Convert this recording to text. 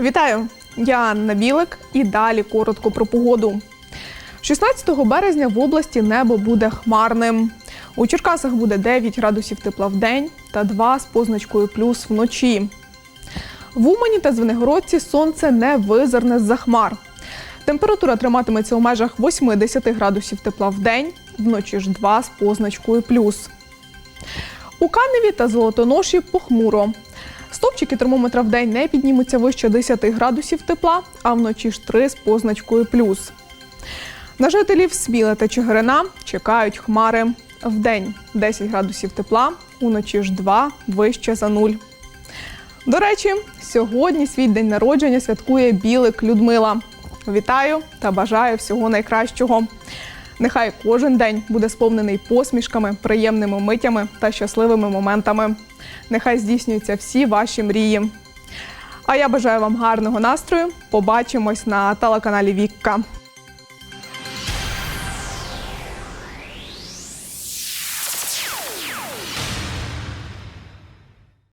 Вітаю! Я Анна Білик і далі коротко про погоду. 16 березня в області небо буде хмарним. У Черкасах буде 9 градусів тепла в день та 2 з позначкою плюс вночі. В Умані та Звенигородці сонце не визирне з-за хмар. Температура триматиметься у межах 8-10 градусів тепла в день, вночі ж 2 з позначкою плюс. У Каневі та Золотоноші похмуро. Стопчики термометра в день не піднімуться вище 10 градусів тепла, а вночі ж 3 з позначкою плюс. На жителів Сміла та Чигирина чекають хмари. Вдень 10 градусів тепла, уночі ж 2 вище за нуль. До речі, сьогодні свій день народження святкує Білик Людмила. Вітаю та бажаю всього найкращого. Нехай кожен день буде сповнений посмішками, приємними митями та щасливими моментами. Нехай здійснюються всі ваші мрії. А я бажаю вам гарного настрою. Побачимось на телеканалі Вікка.